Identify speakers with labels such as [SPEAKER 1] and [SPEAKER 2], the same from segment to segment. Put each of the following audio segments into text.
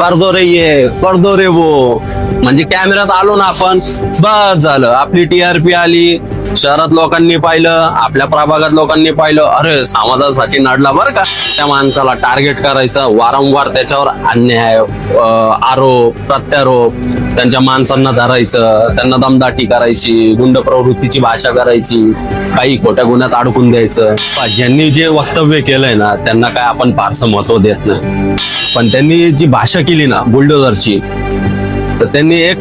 [SPEAKER 1] करदो रे ये करदो रे वो. म्हणजे कॅमेऱ्यात आलो ना आपण बस झालं. आपली टीआरपी आली शहरात लोकांनी पाहिलं आपल्या प्रभागात लोकांनी पाहिलं. अरे समाजासाठी नडला बरं का. त्या माणसाला टार्गेट करायचं वारंवार त्याच्यावर अन्याय आरोप प्रत्यारोप त्यांच्या माणसांना धरायचं त्यांना दमदाटी करायची गुंड प्रवृत्तीची भाषा करायची काही खोट्या गुन्ह्यात अडकून द्यायचं. ज्यांनी जे वक्तव्य केलंय ना त्यांना काय आपण फारसं महत्त्व देत नाही. पण त्यांनी जी भाषा केली ना बुलडोझरची तर त्यांनी एक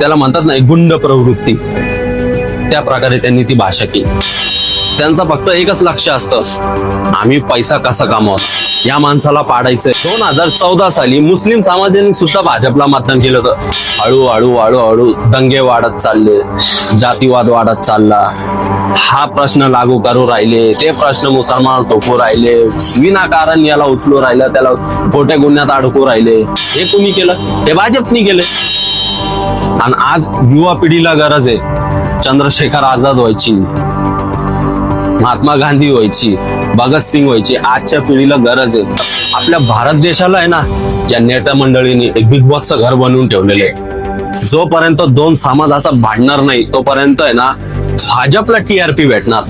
[SPEAKER 1] त्याला म्हणतात ना एक गुंड प्रवृत्ती. त्या प्रकारे त्यांनी ती भाषा केली. त्यांचं फक्त एकच लक्ष असतं. आम्ही पैसा कसा कमावत? या माणसाला पाडायचंय. दोन हजार चौदा साली मुस्लिम समाजाने सुद्धा भाजपला मतदान केलं होतं. हळूहळू हळूहळू दंगे वाढत चालले. जातीवाद वाढत चालला. हा प्रश्न लागू करू राहिले. ते प्रश्न मुसलमान टोकू राहिले. विनाकारण याला उचलू राहिलं. त्याला खोट्या गुन्ह्यात अडकू राहिले. हे कुणी केलं? हे भाजपनी केलं. आणि आज युवा पिढीला गरज आहे. चंद्रशेखर आझाद व्हायची. महात्मा गांधी व्हायची भगतसिंग व्हायची आजच्या पिढीला गरज आहे. आपल्या भारत देशाला आहे ना या नेता मंडळीने एक बिग बॉसचं घर बनवून ठेवलेलं आहे. जोपर्यंत दोन समाज असा भांडणार नाही तोपर्यंत आहे ना भाजपला टीआरपी भेटणार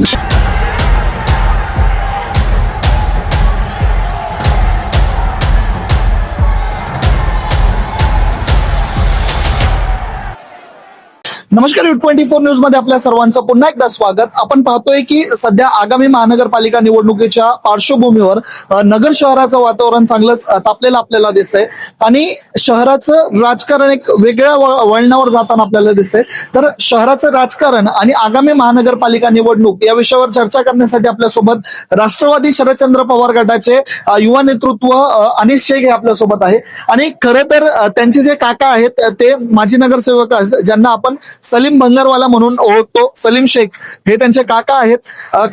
[SPEAKER 2] नमस्कार ट्वेंटी फोर न्यूजमध्ये आपल्या सर्वांचं पुन्हा एकदा स्वागत. आपण पाहतोय की सध्या आगामी महानगरपालिका निवडणुकीच्या पार्श्वभूमीवर नगर शहराचं वातावरण चांगलंच तापलेलं आपल्याला दिसतंय. आणि शहराचं राजकारण एक वेगळ्या वळणावर जाताना आपल्याला दिसतंय. तर शहराचं राजकारण आणि आगामी महानगरपालिका निवडणूक या विषयावर चर्चा करण्यासाठी आपल्यासोबत राष्ट्रवादी शरदचंद्र पवार गटाचे युवा नेतृत्व अनिश शेख हे आपल्यासोबत आहे. आणि खरं तर त्यांचे जे काका आहेत ते माजी नगरसेवक आहेत ज्यांना आपण सलीम भंगारवाला म्हणून ओळखतो. सलीम शेख हे त्यांचे काका आहेत.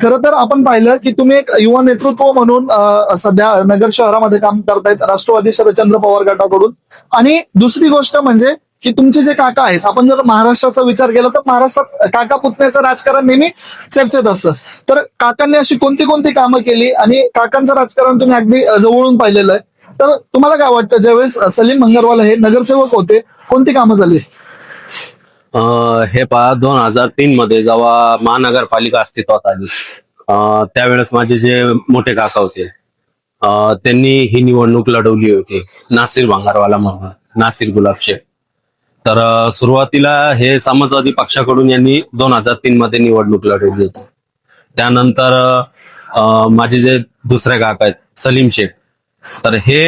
[SPEAKER 2] खरं तर आपण पाहिलं की तुम्ही एक युवा नेतृत्व म्हणून सध्या नगर शहरामध्ये काम करतायत राष्ट्रवादी शरदचंद्र पवार गटाकडून. आणि दुसरी गोष्ट म्हणजे की तुमचे जे काका आहेत आपण जर महाराष्ट्राचा विचार केला तर महाराष्ट्रात काका पुतण्याचं राजकारण नेहमी चर्चेत असतं. तर काकांनी अशी कोणती कोणती कामं केली आणि काकांचं राजकारण तुम्ही अगदी जवळून पाहिलेलं आहे. तर तुम्हाला काय वाटतं ज्यावेळेस सलीम भंगारवाला हे नगरसेवक होते कोणती कामं झाली?
[SPEAKER 1] हे पहा दोन हजार तीन मध्ये जेव्हा महानगरपालिका अस्तित्वात आली त्यावेळेस माझे जे मोठे काका होते त्यांनी ही निवडणूक लढवली होती नासिर भांगारवाला म्हणून नासिर गुलाबशेख तर सुरुवातीला हे समाजवादी पक्षाकडून यांनी दोन हजार तीन मध्ये निवडणूक लढवली होती. त्यानंतर माझे जे दुसरे काका आहेत सलीम शेख. तर हे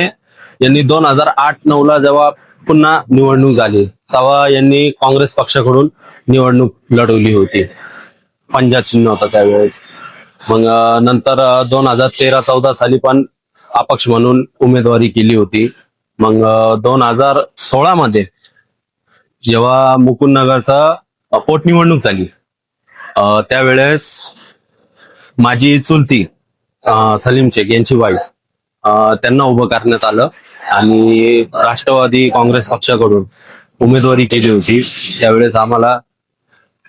[SPEAKER 1] यांनी दोन हजार आठ नऊ ला जेव्हा पुन्हा निवडणूक झाली. तेव्हा यांनी काँग्रेस पक्षाकडून निवडणूक लढवली होती. पंजा चिन्ह होतं त्यावेळेस. मग नंतर दोन हजार तेरा चौदा साली पण अपक्ष म्हणून उमेदवारी केली होती. मग दोन हजार सोळा मध्ये जेव्हा मुकुंदनगरचा नगरचा पोटनिवडणूक झाली त्यावेळेस माझी चुलती सलीम शेख यांची वाईफ त्यांना उभं करण्यात आलं आणि राष्ट्रवादी काँग्रेस पक्षाकडून उमेदवारी केली होती. त्यावेळेस आम्हाला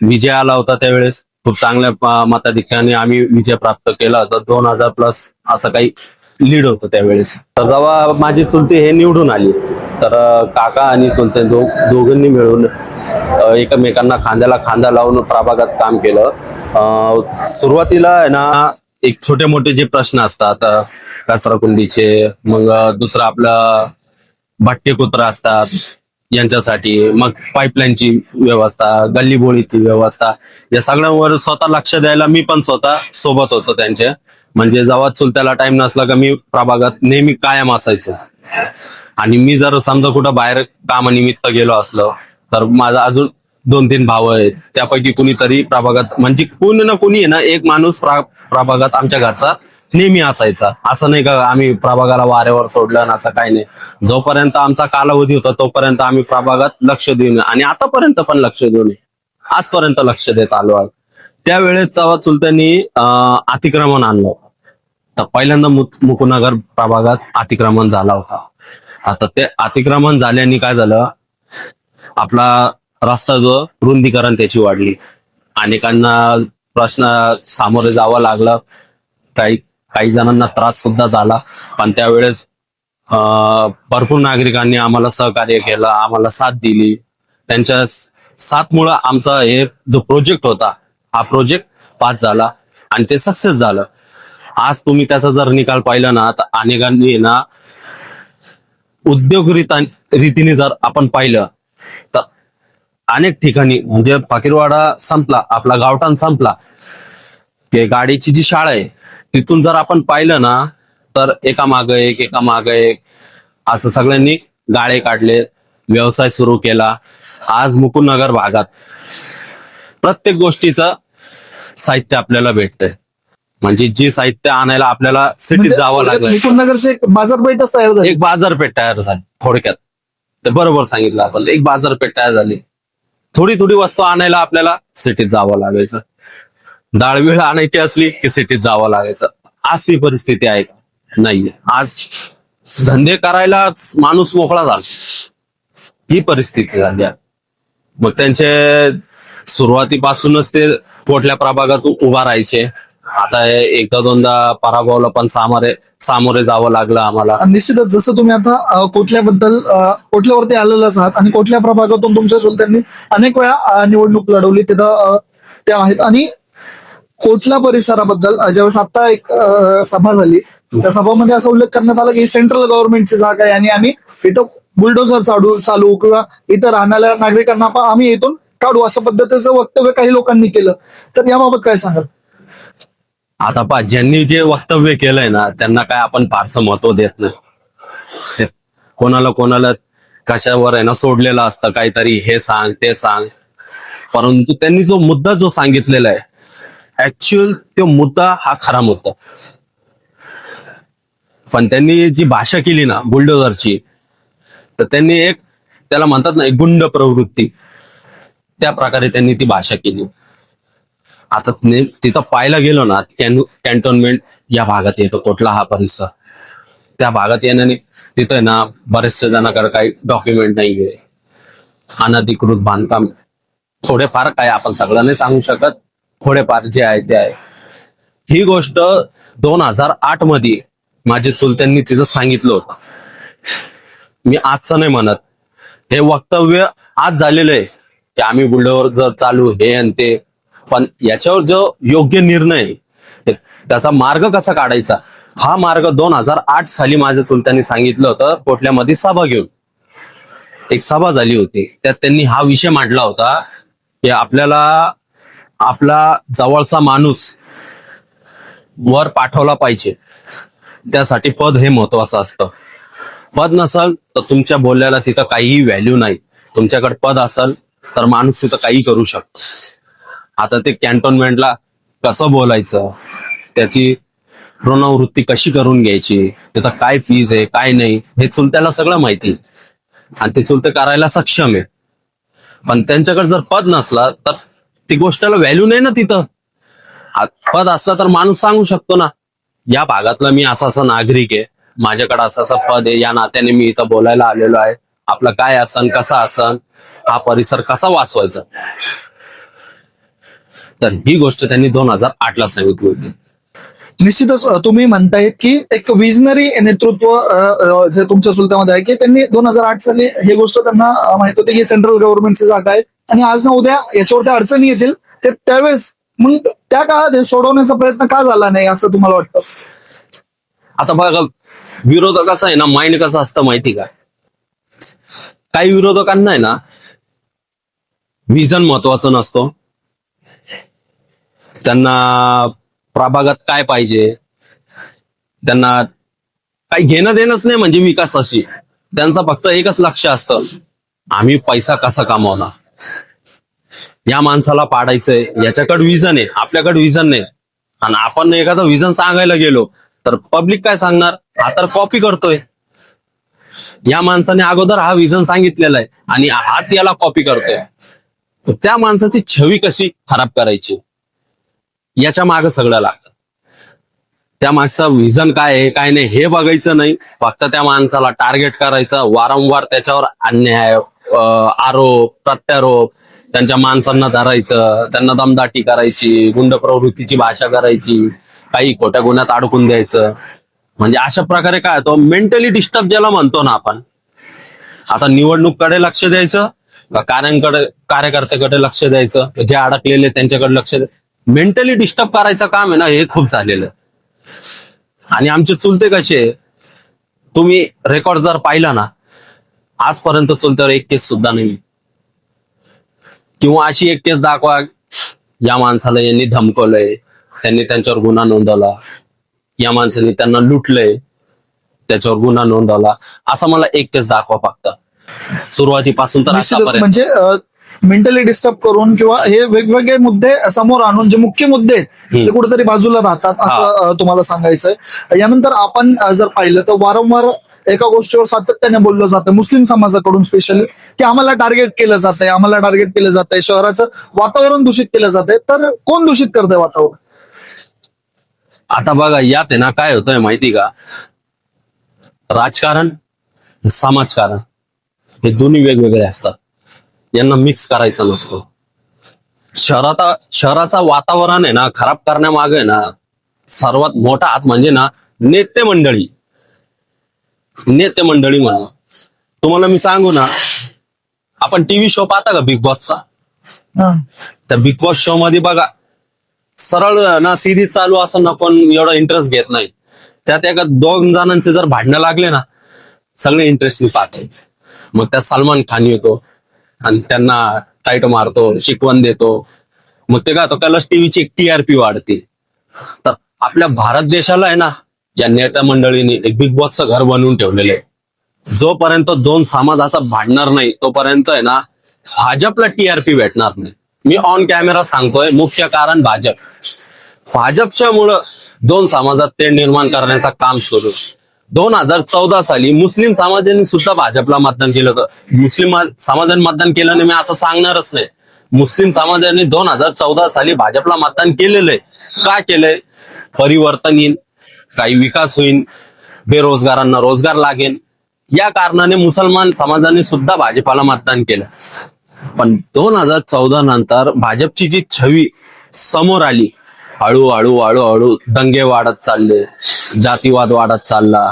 [SPEAKER 1] विजय आला होता त्यावेळेस. खूप चांगल्या मताधिक्याने आम्ही विजय प्राप्त केला. होता दोन हजार प्लस असं काही लीड होतं त्यावेळेस. तर जेव्हा माझी चुलती हे निवडून आली तर काका आणि चुलते दो दोघांनी मिळून एकमेकांना खांद्याला खांदा लावून प्रभागात काम केलं. सुरुवातीला ना एक छोटे मोठे जे प्रश्न असतात अं, मग दुसरं आपलं भट्टे कुत्रा असतात यांच्यासाठी मग पाईपलाईनची व्यवस्था गल्लीबोळीची व्यवस्था या सगळ्यांवर स्वतः लक्ष द्यायला मी पण स्वतः सोबत होतो त्यांच्या म्हणजे जेव्हा चुलत्याला टाइम नसला का मी प्रभागात नेहमी कायम असायचो. आणि मी जर समजा कुठं बाहेर कामानिमित्त गेलो असलो तर माझा अजून दोन तीन भाव आहेत. त्यापैकी कुणीतरी प्रभागात म्हणजे कोणी ना कुणी आहे ना एक माणूस प्रा- प्रभागात आमच्या घरचा नेहमी असायचा. असं नाही का आम्ही प्रभागाला वाऱ्यावर सोडलं ना असं काही नाही. जोपर्यंत आमचा कालावधी होता तोपर्यंत आम्ही प्रभागात लक्ष देऊन आणि आतापर्यंत पण लक्ष देऊन आजपर्यंत लक्ष देत आलो आहे. त्यावेळेस तेव्हा चुलत्यांनी अतिक्रमण आणलं तर पहिल्यांदा मुकुनगर प्रभागात अतिक्रमण झाला होता. आता ते अतिक्रमण झाल्याने काय झालं? आपला रस्ता जो रुंदीकरण त्याची वाढली. अनेकांना प्रश्न सामोरे जावं लागलं. काही काही जणांना त्रास सुद्धा झाला. पण त्यावेळेस अं, भरपूर नागरिकांनी आम्हाला सहकार्य केलं आम्हाला साथ दिली. त्यांच्या साथमुळं आमचा हे जो प्रोजेक्ट होता हा प्रोजेक्ट पास झाला आणि ते सक्सेस झालं. आज तुम्ही त्याचा जर निकाल पाहिला ना तर अनेकांनी ना उद्योग रीतीने जर आपण पाहिलं तर अनेक ठिकाणी म्हणजे फाकीरवाडा संपला आपला गावठाण संपला. गाडीची जी शाळा आहे तिथून जर आपण पाहिलं ना तर एका माग एक एका माग एक असं सगळ्यांनी गाळे काढले व्यवसाय सुरू केला. आज मुकुंदनगर भागात प्रत्येक गोष्टीचं साहित्य आपल्याला भेटतंय. म्हणजे जी साहित्य आणायला आपल्याला सिटीत जावं लागलं.
[SPEAKER 2] मुकुंदनगरचे एक बाजारपेठच तयार झाली.
[SPEAKER 1] एक बाजारपेठ तयार झाली थोडक्यात. ते बरोबर सांगितलं आपण. एक बाजारपेठ तयार झाली. थोडी थोडी वस्तू आणायला आपल्याला सिटीत जावं लागायचं. डाळ आणायची असली की सिटीत जावं लागायचं. आज ती परिस्थिती आहे का? नाहीये. आज धंदे करायलाच माणूस मोकळा झाला. ही परिस्थिती झाली मग त्यांचे सुरुवातीपासूनच ते पोटल्या प्रभागातून उभा राहायचे. आता एकदा दोनदा पराभवला पण सामोरे सामोरे जावं लागलं आम्हाला.
[SPEAKER 2] निश्चितच जसं तुम्ही आता कोटल्याबद्दल कोटल्यावरती आलेलाच आहात आणि कोटल्या प्रभागातून तुमच्या चुलत्यांनी अनेक वेळा निवडणूक लढवली. तिथं त्या आहेत. आणि कोटला परिसराबद्दल ज्यावेळेस आता एक सभा झाली त्या सभामध्ये असा उल्लेख करण्यात आला की सेंट्रल गव्हर्नमेंटची जागा आहे आणि आम्ही इथं बुलडोझर चालू चालू किंवा इथं राहणाऱ्या नागरिकांना आम्ही इथून काढू असं पद्धतीचं वक्तव्य काही लोकांनी केलं. तर याबाबत काय सांगाल?
[SPEAKER 1] आता पा ज्यांनी जे वक्तव्य केलंय ना त्यांना काय आपण फारसं महत्त्व देत नाही. कोणाला कोणाला कशावर आहे ना सोडलेलं असतं काहीतरी हे सांग ते सांग. परंतु त्यांनी जो मुद्दा जो सांगितलेला आहे ऍक्च्युअल तो मुद्दा हा खरा मुद्दा. पण त्यांनी जी भाषा केली ना बुलडोझरची तर त्यांनी एक त्याला म्हणतात ना एक गुंड प्रवृत्ती. त्या प्रकारे त्यांनी ती भाषा केली. आता तिथं पाहायला गेलो ना कॅन्टोनमेंट या भागात येतो कोटला हा परिसर. त्या भागात येण्याने तिथं ना बरेचसे जणांकडे काही डॉक्युमेंट नाहीये. अनधिकृत बांधकाम. थोडेफार काय आपण सगळं नाही सांगू शकत. थोडेफार जे आहे ते आहे. ही गोष्ट दोन हजार आठमध्ये माझे चुलत्यांनी तिथं सांगितलं होतं. मी आजचं नाही म्हणत. हे वक्तव्य आज झालेलं आहे. की आम्ही बुलढावर जर चालू हे आणि ते पण याच्यावर जो योग्य निर्णय त्याचा मार्ग कसा काढायचा? हा मार्ग दोन हजार आठ साली माझ्या चुलत्यांनी सांगितलं होतं. कोटल्यामध्ये सभा घेऊन. एक सभा झाली होती. त्यात त्यांनी हा विषय मांडला होता की आपल्याला आपला जवळचा माणूस वर पाठवला पाहिजे. त्यासाठी पद हे महत्वाचं असतं. पद नसल तर तुमच्या बोलल्याला तिथं काहीही व्हॅल्यू नाही. तुमच्याकडे पद असल तर माणूस तिथं काही करू शकतो आता ते कॅन्टोन्मेंटला कसं बोलायचं? त्याची ऋणवृत्ती कशी करून घ्यायची? तिथं काय फीज आहे काय नाही? हे चुलत्याला सगळं माहिती. आणि ते चुलते करायला सक्षम आहे. पण त्यांच्याकडे जर पद नसला तर ती गोष्टीला व्हॅल्यू नाही ना तिथं. पद असला तर माणूस सांगू शकतो ना. या भागातला मी असा असा नागरिक आहे. माझ्याकडे असं असं पद आहे. या नात्याने मी इथं बोलायला आलेलो आहे. आपलं काय असन कसा असन हा परिसर कसा वाचवायचा? तर ही गोष्ट त्यांनी दोन हजार आठ ला सांगितली होती.
[SPEAKER 2] निश्चितच तुम्ही म्हणतायत की एक विजनरी नेतृत्व जे तुमच्या सुलतामध्ये आहे की त्यांनी दोन हजार आठ साली हे गोष्ट त्यांना माहीत होती की सेंट्रल गव्हर्नमेंटची जागा आहे. आणि आज ना उद्या याच्यावरती अडचणी येतील ते त्यावेळेस मग त्या काळात हे सोडवण्याचा प्रयत्न का झाला नाही असं तुम्हाला वाटतं?
[SPEAKER 1] आता बघा विरोधकाचा आहे ना माइंड कसं असतं माहिती का? काही विरोधकांना आहे ना विजन महत्वाचं नसतो. त्यांना प्रभागात काय पाहिजे? त्यांना काही घेणं देणंच नाही म्हणजे विकासाशी. त्यांचं फक्त एकच लक्ष असतं आम्ही पैसा कसा कमावणार? या माणसाला पाडायचंय. याच्याकडे विजन आहे. आपल्याकडे विजन नाही. आणि आपण एखादं विजन सांगायला गेलो तर पब्लिक काय सांगणार? हा तर कॉपी करतोय. या माणसाने अगोदर हा विजन सांगितलेला आहे. आणि हाच याला कॉपी करतोय. त्या माणसाची छवी कशी खराब करायची? याच्या माग सगळं लागतं. त्या मागचं विजन काय आहे काय नाही हे बघायचं नाही. फक्त त्या माणसाला टार्गेट करायचं. वारंवार त्याच्यावर अन्याय आरोप प्रत्यारोप त्यांच्या माणसांना धरायचं त्यांना दमदाटी करायची गुंड प्रवृत्तीची भाषा करायची काही खोट्या गुन्ह्यात अडकून द्यायचं. म्हणजे अशा प्रकारे काय होतं मेंटली डिस्टर्ब ज्याला म्हणतो ना आपण आता निवडणूककडे लक्ष द्यायचं का कार्यांकडे कार्यकर्त्याकडे लक्ष द्यायचं जे अडकलेले त्यांच्याकडे लक्ष मेंटली डिस्टर्ब करायचं काम आहे ना हे खूप झालेलं आणि आमचे चुलते कसे तुम्ही रेकॉर्ड जर पाहिला ना आजपर्यंत चुलत्यावर एक केस सुद्धा नाही. किंवा अशी एक केस दाखवा या माणसाला यांनी धमकवलंय त्यांनी त्यांच्यावर गुन्हा नोंदवला. या माणसाने त्यांना लुटलंय त्याच्यावर गुन्हा नोंदवला. असा मला एक केस दाखवा फक्त. सुरुवातीपासून तर
[SPEAKER 2] म्हणजे मेंटली डिस्टर्ब करून किंवा हे वेगवेगळे मुद्दे समोर आणून जे मुख्य मुद्दे आहेत ते. कुठेतरी बाजूला राहतात असं तुम्हाला सांगायचंय. यानंतर आपण जर पाहिलं तर वारंवार एका गोष्टीवर सातत्याने बोललं जातं. मुस्लिम समाजाकडून स्पेशली की आम्हाला टार्गेट केलं जात आहे आम्हाला टार्गेट केलं जात आहे शहराचं वातावरण दूषित केलं जात आहे तर कोण दूषित करतंय वातावरण?
[SPEAKER 1] आता बघा यात आहे ना काय होतंय माहिती का? राजकारण समाजकारण हे दोन्ही वेगवेगळे असतात. यांना मिक्स करायचं नसतो. शहरात शहराचा वातावरण आहे ना खराब करण्यामागे आहे ना सर्वात मोठा हात म्हणजे ना नेते मंडळी. नेते मंडळी म्हणा तुम्हाला मी सांगू ना आपण टीव्ही शो पाहता का बिग बॉसचा. त्या बिग बॉस शो मध्ये बघा सरळ ना सिरीज चालू असं ना पण एवढा इंटरेस्ट घेत नाही. त्यात एका दोन जणांचे जर भांडणं लागले ना सगळे इंटरेस्टली पाहते मग त्यात सलमान खान येतो आणि त्यांना टाईट मारतो शिकवण देतो. मग ते काय होतं कलर्स टीव्हीची टीआरपी वाढते. तर आपल्या भारत देशाला आहे ना या नेत्या मंडळींनी एक बिग बॉसचं घर बनवून ठेवलेलं आहे. जोपर्यंत दोन समाज असा भांडणार नाही तोपर्यंत आहे ना भाजपला टीआरपी भेटणार नाही. मी ऑन कॅमेरा सांगतोय मुख्य कारण भाजप. भाजपच्या मुळे दोन समाजात ते निर्माण करण्याचं काम सुरू. दोन हजार चौदा साली मुस्लिम समाजाने सुद्धा भाजपला मतदान केलं होतं. मुस्लिम समाजाने मतदान केलं नाही मी असं सांगणारच नाही. मुस्लिम समाजाने दोन हजार चौदा साली भाजपला मतदान केलेलं आहे. का केलंय? परिवर्तन येईल काही विकास होईल बेरोजगारांना रोजगार लागेल. या कारणाने मुसलमान समाजाने सुद्धा भाजपाला मतदान केलं. पण दोन हजार चौदा नंतर भाजपची जी छवी समोर आली हळूहळू हळूहळू दंगे वाढत चालले जातीवाद वाढत चालला.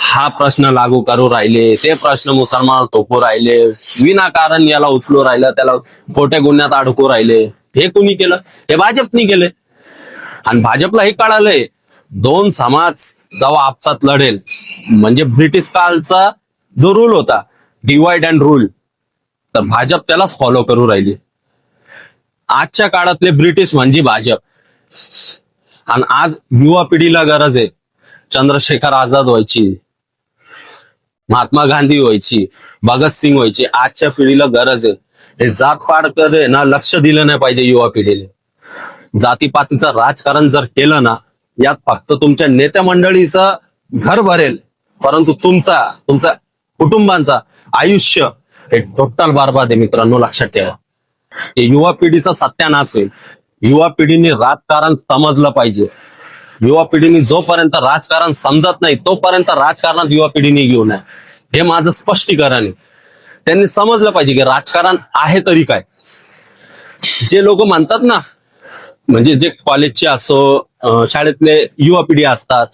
[SPEAKER 1] हा प्रश्न लागू करू राहिले ते प्रश्न मुसलमान थोपू राहिले. विनाकारण याला उचलू राहिलं त्याला खोट्या गुन्ह्यात अडकू राहिले. हे कुणी केलं? हे भाजपनी केले. आणि भाजपला हे कळालंय दोन समाज जेव्हा आपसात लढेल. म्हणजे ब्रिटिश कालचा जो रूल होता डिवाइड अँड रूल तर भाजप त्यालाच फॉलो करू राहिली. आजच्या काळातले ब्रिटिश म्हणजे भाजप. आणि आज युवा पिढीला गरज आहे. चंद्रशेखर आझाद व्हायची महात्मा गांधी व्हायची भगतसिंग व्हायची आजच्या पिढीला गरज आहे. हे जात पाड करे ना लक्ष दिलं नाही पाहिजे युवा पिढीने जातीपातीचं राजकारण जर केलं ना यात फक्त तुमच्या नेत्या मंडळीचं घर भरेल परंतु तुमचा तुमचा कुटुंबांचा आयुष्य हे टोटल बरबाद आहे मित्रांनो लक्षात ठेवा. हे युवा पिढीचा सत्यानाश होईल. युवा पिढीने राजकारण समजलं पाहिजे. युवा पिढीने जोपर्यंत राजकारण समजत नाही तोपर्यंत राजकारणात युवा पिढीने घेऊ नये. हे माझं स्पष्टीकरण आहे. त्यांनी समजलं पाहिजे की राजकारण आहे तरी काय. जे लोक म्हणतात ना म्हणजे जे कॉलेजचे असो शाळेतले युवा पिढी असतात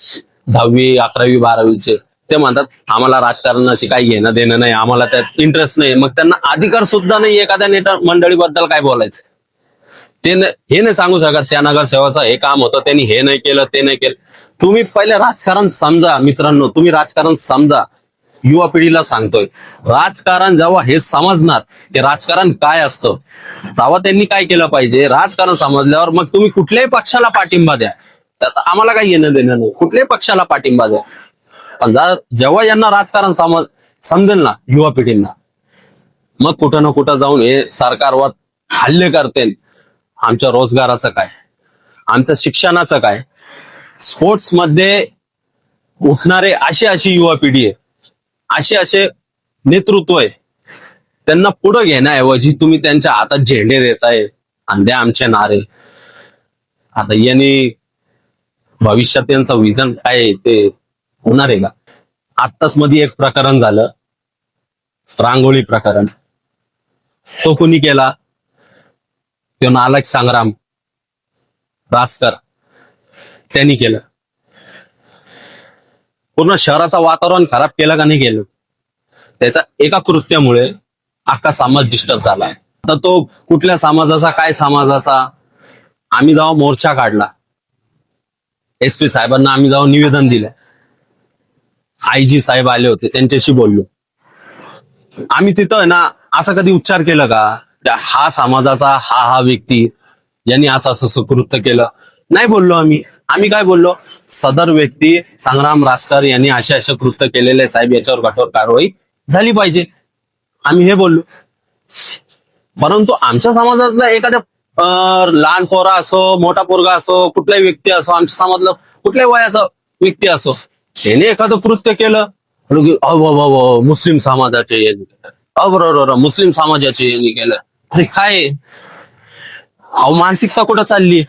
[SPEAKER 1] दहावी अकरावी बारावीचे ते म्हणतात आम्हाला राजकारणाशी काही घेणं देणं नाही आम्हाला त्यात इंटरेस्ट नाही. मग त्यांना अधिकार सुद्धा नाही एखाद्या नेता मंडळीबद्दल काय बोलायचं? ते हे नाही सांगू शकत त्या नगरसेवाचं हे काम होतं त्यांनी हे नाही केलं ते नाही केलं. तुम्ही पहिले राजकारण समजा मित्रांनो तुम्ही राजकारण समजा. युवा पिढीला सांगतोय. राजकारण जेव्हा हे समजणार ते राजकारण काय असतं? तेव्हा त्यांनी काय केलं पाहिजे? राजकारण समजल्यावर मग तुम्ही कुठल्याही पक्षाला पाठिंबा द्या. त्यात आम्हाला काही येणं देणं नाही. कुठल्याही पक्षाला पाठिंबा द्या. पण जर- जेव्हा यांना राजकारण समज समजेल ना युवा पिढींना मग कुठं ना कुठं जाऊन हे सरकारवर हल्ले करते आमच्या रोजगाराचं काय? आमच्या शिक्षणाचं काय? स्पोर्ट्समध्ये उठणारे अशी अशी युवा पिढी आहे. असे असे नेतृत्व आहे. त्यांना पुढे घेण्याऐवजी तुम्ही त्यांच्या हातात झेंडे देताय आणि द्या आमचे नारे. आता यांनी भविष्यात त्यांचा विजन काय ते होणार आहे का? आत्ताच मध्ये एक प्रकरण झालं. रांगोळी प्रकरण. तो कुणी केला? तो नालक संग्राम रासकर त्यांनी केलं. पूर्ण शहराचं वातावरण खराब केलं का नाही केलं? त्याच्या एका कृत्यामुळे अख्खा समाज डिस्टर्ब झाला. तर तो कुठल्या समाजाचा काय समाजाचा? आम्ही जाऊ मोर्चा काढला. एस पी साहेबांना आम्ही जाऊ निवेदन दिलं. आयजी साहेब आले होते त्यांच्याशी बोललो. आम्ही तिथं ना असं कधी उच्चार केलं का? हा समाजाचा हा हा व्यक्ती यांनी असं असं सुकृत्य केलं. नाही बोललो आम्ही. आम्ही काय बोललो? सदर व्यक्ती संग्राम रासकर यांनी अशा अशा कृत्य केलेले साहेब याच्यावर कठोर कारवाई झाली पाहिजे. आम्ही हे बोललो. परंतु आमच्या समाजातला एखाद्या लहान पोरा असो मोठा पोरगा असो कुठलाही व्यक्ती असो आमच्या समाजला कुठल्याही वयाचा व्यक्ती असो त्याने एखादं कृत्य केलं मुस्लिम समाजाचे यांनी केलं. बरोबर बरोबर, मुस्लिम समाजाचे यांनी केलं. अरे काय? आहे? अहो मानसिकता कुठं चालली?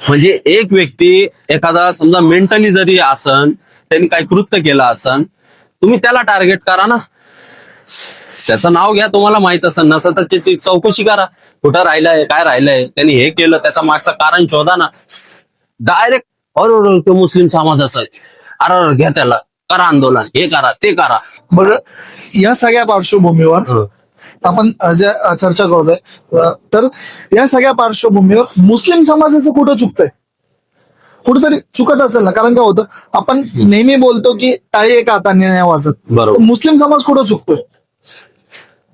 [SPEAKER 1] म्हणजे एक व्यक्ती एखादा समजा मेंटली जरी असन त्यांनी काही कृत्य केलं असन तुम्ही त्याला टार्गेट करा ना. त्याचं नाव घ्या तुम्हाला माहीत असेल नसेल तर त्याची चौकशी करा. कुठं राहिलंय काय राहिलंय त्यांनी हे केलं त्याचं मागचं कारण शोधा ना. डायरेक्ट अरे तो मुस्लिम समाजाचा अरे अरे, घ्या त्याला. करा आंदोलन. हे करा ते करा.
[SPEAKER 2] बरं या सगळ्या पार्श्वभूमीवर आपण अ, चर्चा करतोय तर या सगळ्या पार्श्वभूमीवर मुस्लिम समाजाचं कुठं चुकतंय? कुठेतरी चुकत असेल ना? कारण काय होतं आपण नेहमी बोलतो की टाळी एका हाताने नाही वाजत
[SPEAKER 1] बरोबर.
[SPEAKER 2] मुस्लिम समाज कुठं चुकतोय?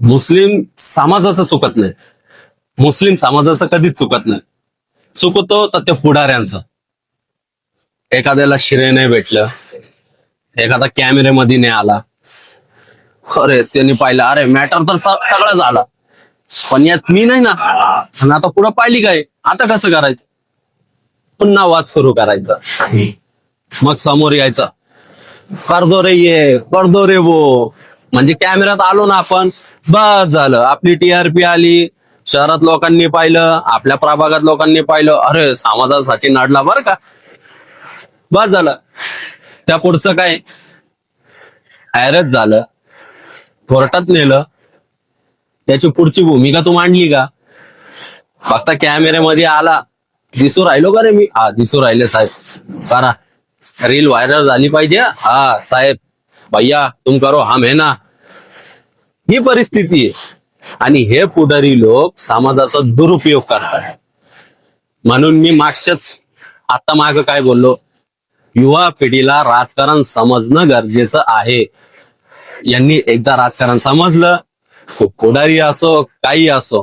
[SPEAKER 1] मुस्लिम समाजाचं चुकत नाही. मुस्लिम समाजाचं कधीच चुकत नाही. चुकतो तर ते पुढाऱ्यांचं. एखाद्याला शिरे नाही भेटलं. एखादा कॅमेऱ्यामध्ये नाही आला. अरे त्यांनी पाहिलं. अरे मॅटर तर स- सगळं झालं. पण यात मी नाही ना. आणि आता पुढं पाहिली काय? आता कसं करायचं? पुन्हा वाद सुरू करायचा. मग समोर यायचा. करदो रे ये करदो रे वो. म्हणजे कॅमेऱ्यात आलो ना आपण बस झालं. आपली टीआरपी आली. शहरात लोकांनी पाहिलं आपल्या प्रभागात लोकांनी पाहिलं. अरे समाजासाठी नडला बर का? बस झालं. त्या पुढचं काय? हैरत झालं. कोर्टात नेलं. त्याची पुढची भूमिका तू मांडली का? फक्त कॅमेऱ्यामध्ये आला. दिसू राहिलो का रे मी? हा दिसू राहिले साहेब. करा. रील व्हायरल झाली पाहिजे. हा. साहेब. भैया तुम करो हम है ना? ही परिस्थिती आहे. आणि हे पुढारी लोक समाजाचा दुरुपयोग करतात. म्हणून मी मागच्याच आता माग काय बोललो? युवा पिढीला राजकारण समजणं गरजेचं आहे. यांनी एकदा राजकारण समजलं. पुढारी असो काही असो.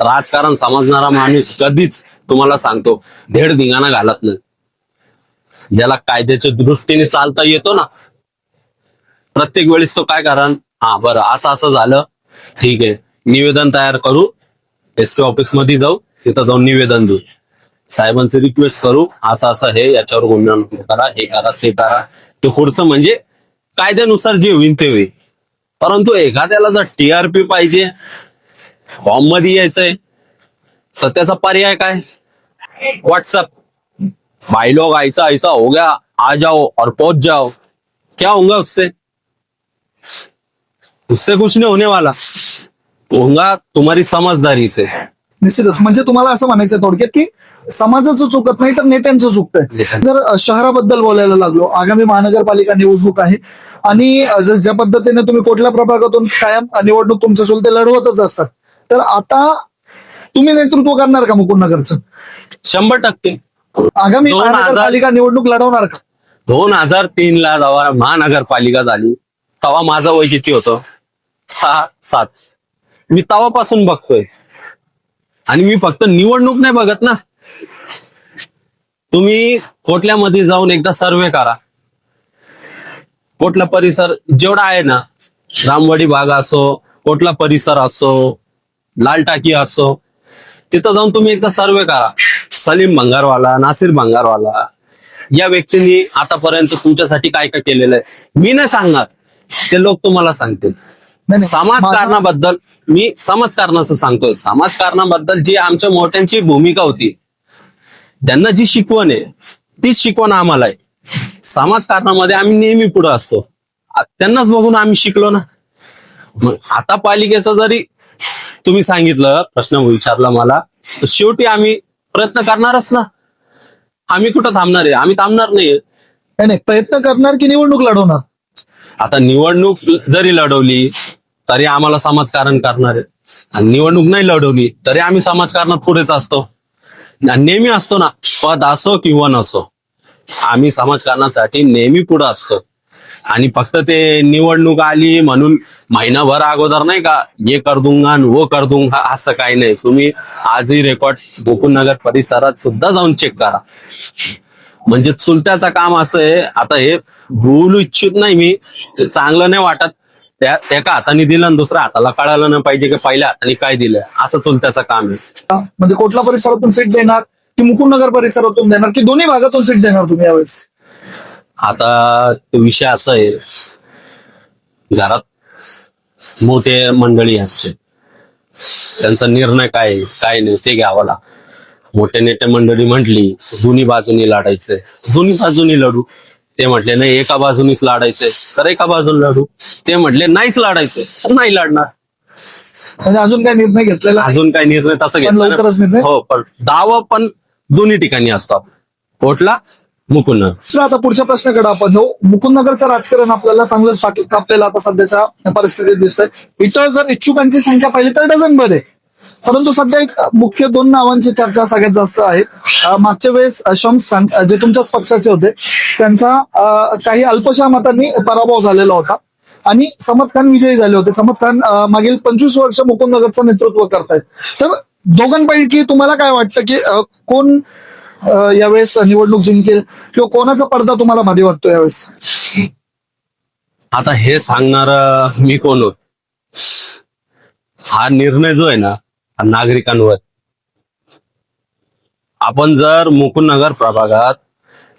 [SPEAKER 1] राजकारण समजणारा माणूस कधीच तुम्हाला सांगतो धेड धिंगाणा घालत नाही. ज्याला कायद्याच्या दृष्टीने चालता येतो ना प्रत्येक वेळेस तो काय कारण हा बरं असं असं झालं. ठीक आहे निवेदन तयार करू. एस पी ऑफिसमध्ये जाऊ तिथं जाऊन निवेदन देऊ. साहेबांचे रिक्वेस्ट करू असं असं हे याच्यावर गुन्हा करा हे करा ते करा. ते पुढचं म्हणजे कायद्यानुसार जे होईल ते होईल परंतु एखाद्याला जर टीआरपी पाहिजे फॉर्ममध्ये यायचंय तर त्याचा पर्याय काय? व्हाट्सअप भाई लोग ऐसा ऐसा हो गया आ जाओ और पहुंच जाओ. क्या होगा उससे? उससे कुछ नहीं होने वाला. होगा तुम्हारी समझदारी से.
[SPEAKER 2] निश्चितच. म्हणजे तुम्हाला असं म्हणायचं थोडक्यात की समाजाचं चुकत नाही तर नेत्यांचं चुकतंय. जर शहराबद्दल बोलायला लागलो आगामी महानगरपालिका निवडणूक आहे आणि ज्या पद्धतीने तुम्ही कुठल्या प्रभागातून कायम निवडणूक तुमच्या चुलते लढवतच असतात. तर आता तुम्ही नेतृत्व करणार का मुकुंदनगरचं?
[SPEAKER 1] शंभर टक्के.
[SPEAKER 2] आगामी महानगरपालिका निवडणूक लढवणार का?
[SPEAKER 1] दोन हजार तीन ला जेव्हा महानगरपालिका झाली तेव्हा माझं वय किती होतं? सहा सात. मी तेव्हापासून बघतोय. आणि मी फक्त निवडणूक नाही बघत ना. तुम्ही कोटल्यामध्ये जाऊन एकदा सर्वे करा. कोटला परिसर जेवढा आहे ना रामवाडी भाग असो कोटला परिसर असो लाल टाकी असो तिथं जाऊन तुम्ही एकदा सर्वे करा. सलीम भंगारवाला नासिर भंगारवाला या व्यक्तींनी आतापर्यंत तुमच्यासाठी काय काय केलेलं आहे? मी नाही सांगणार. ते लोक तुम्हाला सांगतील. समाजकारणाबद्दल मी समाजकारणाचं सांगतोय. समाजकारणाबद्दल जी आमच्या मोठ्यांची भूमिका होती त्यांना जी शिकवण आहे तीच शिकवण आम्हाला आहे. समाजकारणामध्ये आम्ही नेहमी पुढे असतो. त्यांनाच बघून आम्ही शिकलो ना. आता पालिकेचं जरी तुम्ही सांगितलं प्रश्न विचारला मला तर शेवटी आम्ही प्रयत्न करणारच ना. आम्ही कुठं थांबणार आहे? आम्ही थांबणार नाही
[SPEAKER 2] नाही प्रयत्न करणार की निवडणूक लढवणार?
[SPEAKER 1] आता निवडणूक जरी लढवली तरी आम्हाला समाजकारण करणार आहे. आणि निवडणूक नाही लढवली तरी आम्ही समाजकारणात पुढेच असतो. नेहमी असतो ना पद असो किंवा नसो आम्ही समाजकारणासाठी नेहमी पुढे असतो. आणि फक्त ते निवडणूक आली म्हणून महिनाभर अगोदर नाही का ये कर दूंगा वो कर दुंगा असं काही नाही. तुम्ही आजही रेकॉर्ड गोकुळनगर परिसरात सुद्धा जाऊन चेक करा. म्हणजे चुलत्याचं काम असं आहे. आता हे बोलू इच्छित नाही मी. चांगलं नाही वाटत. त्या एका हाताने दिलं आणि दुसऱ्या हाताला कळायला नाही पाहिजे की पहिल्या हाताने काय दिलं. असं चुलत्याचं काम आहे.
[SPEAKER 2] म्हणजे कोटला परिसरातून सीट देणार की मुकुंदनगर परिसरातून देणार की दोन्ही भागातून सीट देणार तुम्ही यावेळेस?
[SPEAKER 1] आता तो विषय असा आहे घरात मोठे मंडळी यांचे त्यांचा निर्णय काय आहे, काय नाही ते घ्यावं लागतं. मोठे नेते मंडळी म्हटली दोन्ही बाजूनी लढायचंय. दोन्ही बाजूनी लढू. ते म्हटले नाही एका बाजूनीच लढायचंय तर एका बाजून लढू ते म्हटले नाहीच लढायचंय तर नाही लढणार
[SPEAKER 2] म्हणजे अजून काय निर्णय घेतलेला आहे?
[SPEAKER 1] अजून काही निर्णय तसं
[SPEAKER 2] पण
[SPEAKER 1] घेतला
[SPEAKER 2] लवकरच निर्णय?
[SPEAKER 1] हो पण दावा पण दोन्ही ठिकाणी असतात. कोटला मुकुंद
[SPEAKER 2] दुसरा आता पुढच्या प्रश्नाकडे आपण जाऊ. मुकुंदनगरचं राजकारण आपल्याला चांगलंच ताक- तापलेलं आता सध्याच्या परिस्थितीत दिसतंय. इतर जर इच्छुकांची संख्या पाहिली तर डझनमध्ये परंतु सध्या एक मुख्य दोन नावांची चर्चा सगळ्यात जास्त आहे. मागच्या वेळेस अं, शम्स खान जे तुमच्याच पक्षाचे होते त्यांचा काही अल्पशा मतांनी पराभव झालेला होता. आणि समद खान विजयी झाले होते. समद खान मागील पंचवीस वर्ष मुकुंदनगरचं नेतृत्व करतायत. तर दोघांपैकी तुम्हाला काय वाटतं की कोण यावेळेस निवडणूक जिंकेल? किंवा कोणाचा पडदा तुम्हाला भारी वाटतो यावेळेस?
[SPEAKER 1] आता हे सांगणार मी कोण हा निर्णय जो आहे ना नागरिकांवर. आपण जर मुकुंदनगर प्रभागात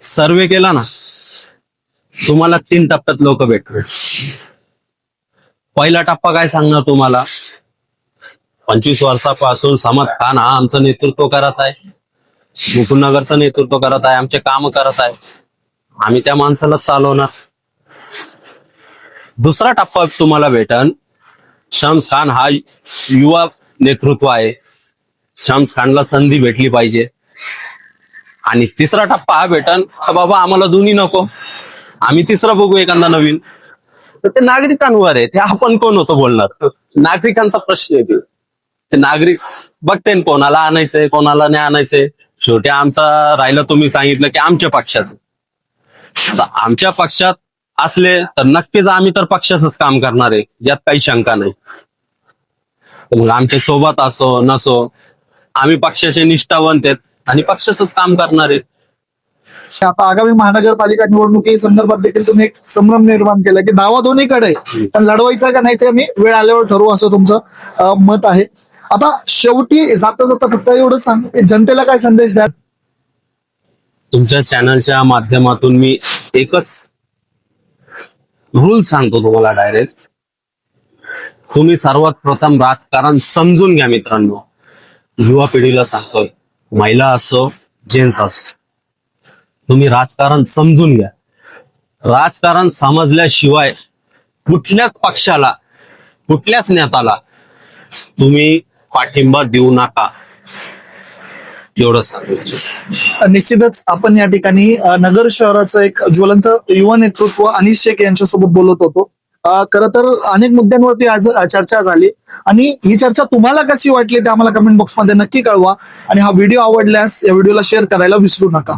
[SPEAKER 1] सर्वे केला ना तुम्हाला तीन टप्प्यात लोक भेटतील. पहिला टप्पा काय सांगणार तुम्हाला? पंचवीस वर्षापासून समद खान हा आमचं नेतृत्व करत आहे. मुकुंदनगरचं नेतृत्व करत आहे आमचे काम करत आहे. आम्ही त्या माणसाला चालवणार. दुसरा टप्पा तुम्हाला भेटन शम्स खान हा युवा नेतृत्व आहे. शम्स खानला संधी भेटली पाहिजे. आणि तिसरा टप्पा हा भेटन बाबा आम्हाला दोन्ही नको. आम्ही तिसरा बघू एखादा नवीन. तर ते नागरिकांवर आहे. ते आपण कोण होतो बोलणार? नागरिकांचा प्रश्न आहे ते. नागरिक बघते ना कोणाला आणायचंय कोणाला नाही आणायचंय. शेवटी आमचा राहिलं तुम्ही सांगितलं की आमच्या पक्षाचं. आमच्या पक्षात असले तर नक्कीच आम्ही तर पक्षाचंच काम करणार आहे यात काही शंका नाही. मग आमच्यासोबत असो नसो आम्ही पक्षाचे निष्ठावंत आहेत आणि पक्षाचंच काम करणार आहे
[SPEAKER 2] आता आगामी महानगरपालिका निवडणुकी संदर्भात देखील तुम्ही एक संभ्रम निर्माण केला की दावा दोन्हीकडे आहे. पण लढवायचा का नाही ते आम्ही वेळ आल्यावर ठरवू असं तुमचं मत आहे. आता शेवटी जाता जाता फक्त एवढंच सांग जनतेला काय संदेश द्या?
[SPEAKER 1] तुमच्या चॅनलच्या माध्यमातून मी एकच रूल सांगतो तुम्हाला डायरेक्ट तुम्ही सर्वात प्रथम राजकारण समजून घ्या मित्रांनो. युवा पिढीला सांगतोय महिला असो जेन्ट्स असो. तुम्ही राजकारण समजून घ्या. राजकारण समजल्याशिवाय कुठल्याच पक्षाला कुठल्याच नेत्याला तुम्ही पाठिंबा देऊ नका. एवढं सांगू
[SPEAKER 2] निश्चितच आपण या ठिकाणी नगर शहराचं एक ज्वलंत युवा नेतृत्व अनिश शेख यांच्यासोबत बोलत होतो. खरं तर अनेक मुद्द्यांवरती आज चर्चा झाली. आणि ही चर्चा तुम्हाला कशी वाटली ते आम्हाला कमेंट बॉक्समध्ये नक्की कळवा. आणि हा व्हिडिओ आवडल्यास या व्हिडिओला शेअर करायला विसरू नका.